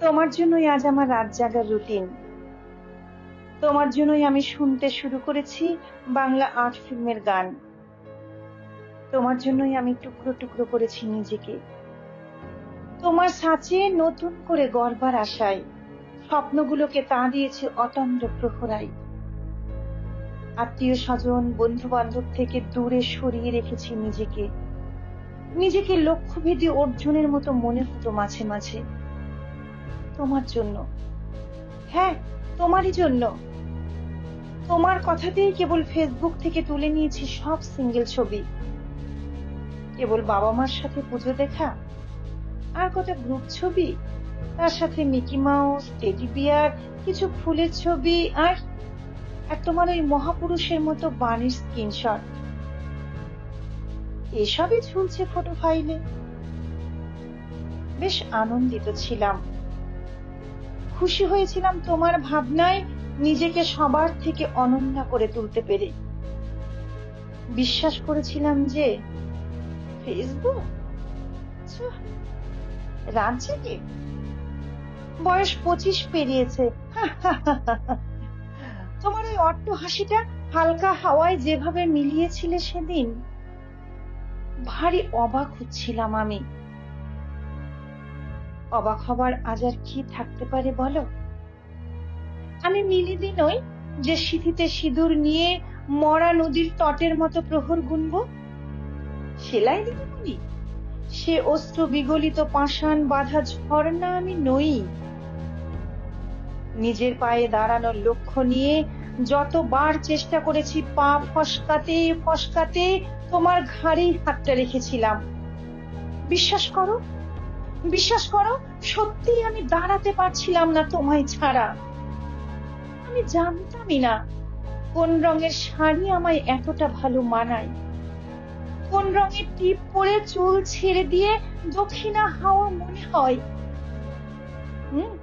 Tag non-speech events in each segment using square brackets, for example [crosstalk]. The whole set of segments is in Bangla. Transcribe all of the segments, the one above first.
তোমার জন্যই আজ আমার রাত জাগার রুটিন। তোমার জন্যই আমি শুনতে শুরু করেছি বাংলা আর্ট ফিল্মের গান। তোমার জন্যই আমি টুকরো টুকরো করেছি নিজেকে। তোমার সাঁচে নতুন করে গড়বার আশায় স্বপ্নগুলোকে তা দিয়েছে অতন্দ্র প্রহরাই আত্মীয় স্বজন বন্ধু বান্ধব থেকে দূরে সরিয়ে রেখেছি নিজেকে। নিজেকে লক্ষ্যভেদী অর্জুনের মতো মনে হতো মাঝে মাঝে। তোমার জন্য। হ্যাঁ তোমারই জন্য। তোমার কথাতেই কেবল ফেসবুক থেকে তুলে নিয়েছি সব সিঙ্গেল ছবি। কেবল বাবা মার সাথে পুজো দেখা আর কটা গ্রুপ ছবি, তার সাথে মিকি মাউস টেডি বিয়ার কিছু ফুলের ছবি আর আর তোমার ওই মহাপুরুষের মতো বাণীর স্ক্রিনশট এসবই ঝুলছে ফটো ফাইলে বেশ আনন্দিত ছিলাম। খুশি হয়েছিলাম তোমার ভাবনায় নিজেকে সবার থেকে অনন্যা করে তুলতে পেরে। বিশ্বাস করেছিলাম যে ফেসবুক? রাত জেগে বয়স পঁচিশ পেরিয়েছে। [laughs] তোমার ওই অট্ট হাসিটা হালকা হাওয়ায় যেভাবে মিলিয়েছিলে সেদিন, ভারী অবাক হচ্ছিলাম আমি। অবাক হবার আজ আর কি থাকতে পারে বলো? আমি মিলিদি নই যে সিঁথিতে সিঁদুর নিয়ে মরা নদীর তটের মতো প্রহর গুনব। সেলাই দিদিমণি সে অস্ত্র বিগলিত পাষাণ বাঁধা ঝর্ণা আমি নই। নিজের পায়ে দাঁড়ানোর লক্ষ্য নিয়ে যতবার চেষ্টা করেছি পা ফসকাতে ফসকাতে তোমার ঘাড়েই হাতটা রেখেছিলাম। বিশ্বাস করো বিশ্বাস করো সত্যি আমি দাঁড়াতে পারছিলাম না তোমায় ছাড়া। আমি জানতামই না কোন রঙের শাড়ি আমায় এতটা ভালো মানায়। কোন রঙের টিপ পরে চুল ছেড়ে দিয়ে দক্ষিণা হাওয়া মনে হয়। হুম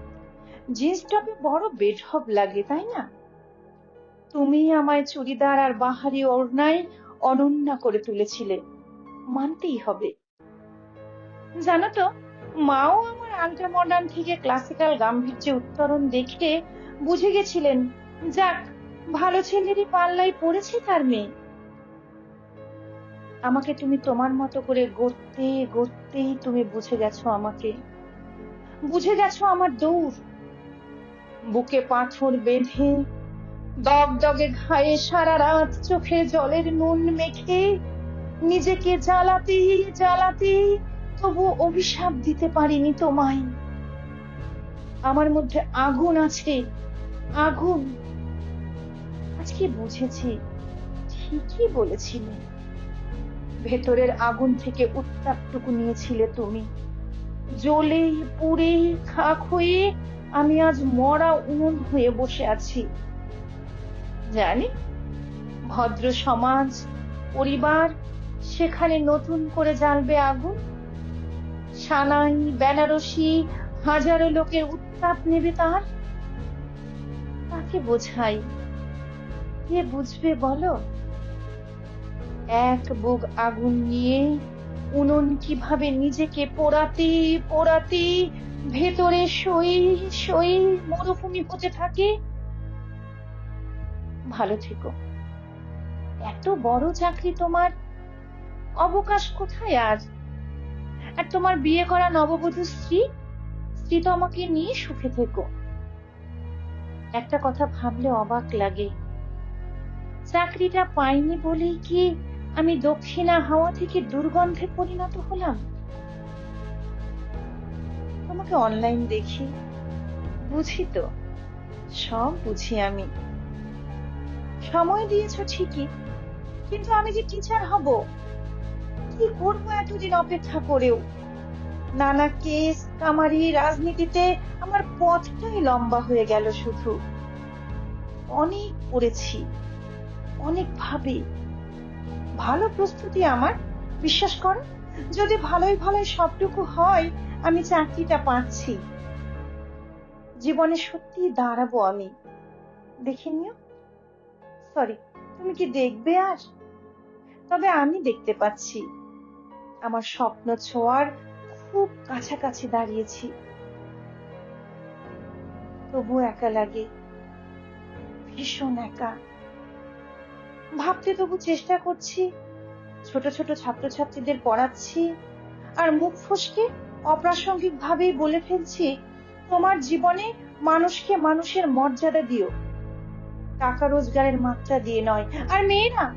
জিন্স টপে বড় বেঢপ লাগে, তাই না? তুমি আমায় চুড়িদার আর বাহারি ওড়নায় অনন্যা করে তুলেছিলে, মানতেই হবে। জানো তো মাও আমার আল্ট্রা মডার্ন থেকে ক্লাসিক্যাল গাম্ভীর্যে উত্তরণ দেখে বুঝে গেছিলেন, যাক, ভালো ছেলেরই পাল্লাই পড়েছে তার মেয়ে। আমাকে তুমি তোমার মতো করে গড়তে, গড়তেই তুমি বুঝে গেছো আমাকে। বুঝে গেছো আমার দৌড়। বুকে পাথর বেঁধে, দগ দগে ঘায়ে সারা রাত চোখে জলের নুন মেখে, নিজেকে জ্বালাতে জ্বালাতে তবু অভিশাপ দিতে পারিনি তোমায়। আমার মধ্যে আগুন আছে, আগুন। আজকে বুঝেছি, ঠিকই বলেছিলে। ভেতরের আগুন থেকে উত্তাপটুকু নিয়েছিলে তুমি। জ্বলে, পুড়ে, খাক হয়ে আমি আজ মরা উনুন হয়ে বসে আছি। জানি, ভদ্র সমাজ, পরিবার, সেখানে নতুন করে জ্বালবে আগুন। সানাই বেনারসি, হাজারো লোকের উত্তাপ নেবে তার? তাকে বোঝাই। কে বুঝবে বলো? এক বুক আগুন নিয়ে উনুন কীভাবে নিজেকে পোড়াতে পোড়াতে ভেতরে সই সই মরুভূমি হতে থাকে? ভালো থেকো। এত বড় চাকরি তোমার। অবকাশ কোথায় আর? আর তোমার বিয়ে করা নববধূ স্ত্রী স্ত্রী তো আমাকে নিয়ে সুখে থেকো। একটা কথা ভাবলে অবাক লাগে। চাকরিটা পাইনি বলেই কি আমি দক্ষিণা হাওয়া থেকে দুর্গন্ধে পরিণত হলাম? তোমাকে অনলাইন দেখি। বুঝি তো, সব বুঝি আমি। সময় দিয়েছ ঠিকই, কিন্তু আমি যে টিচার হব? কি করব এতদিন অপেক্ষা করেও? নানা কেস কামারি রাজনীতিতে আমার পথটাই লম্বা হয়ে গেল শুধু। অনেক পড়েছি অনেক ভাবে। ভালো প্রস্তুতি আমার, বিশ্বাস করো। যদি ভালোই ভালোই সবটুকু হয়, আমি চাকরিটা পাচ্ছি। জীবনে সত্যি দাঁড়াবো আমি। দেখে নিও। সরি তুমি কি দেখবে আর? তবে আমি দেখতে পাচ্ছি। আমার স্বপ্ন ছোঁয়ার খুব কাছাকাছি দাঁড়িয়েছি। তবু একা লাগে, ভীষণ একা। ভাবতে তবু চেষ্টা করছি, ছোট ছোট ছাত্রছাত্রীদের পড়াচ্ছি, আর মুখ ফসকে অপ্রাসঙ্গিক ভাবেই বলে ফেলছি, তোমার জীবনে মানুষকে মানুষের মর্যাদা দিও। টাকা রোজগারের মাত্রা দিয়ে নয়। আর মেয়েরা,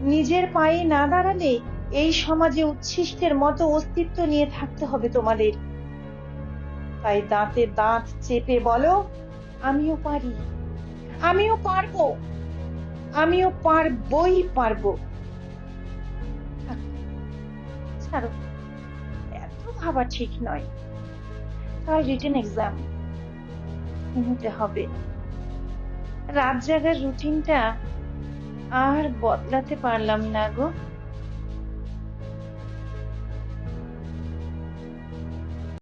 নিজের পায়ে না দাঁড়ালে এই সমাজে উচ্ছিষ্টের মতো অস্তিত্ব নিয়ে থাকতে হবে তোমাদের। তাই দাঁতে দাঁত চেপে বলো, আমিও পারি। আমিও পারব। আমিও পারবই পারব। ছাড়ো। এত ভাবা ঠিক নয়। কাল রিটেন এক্সাম ঘুমোতে হবে। রাত জাগার রুটিনটা আর বদলাতে পারলাম না গো।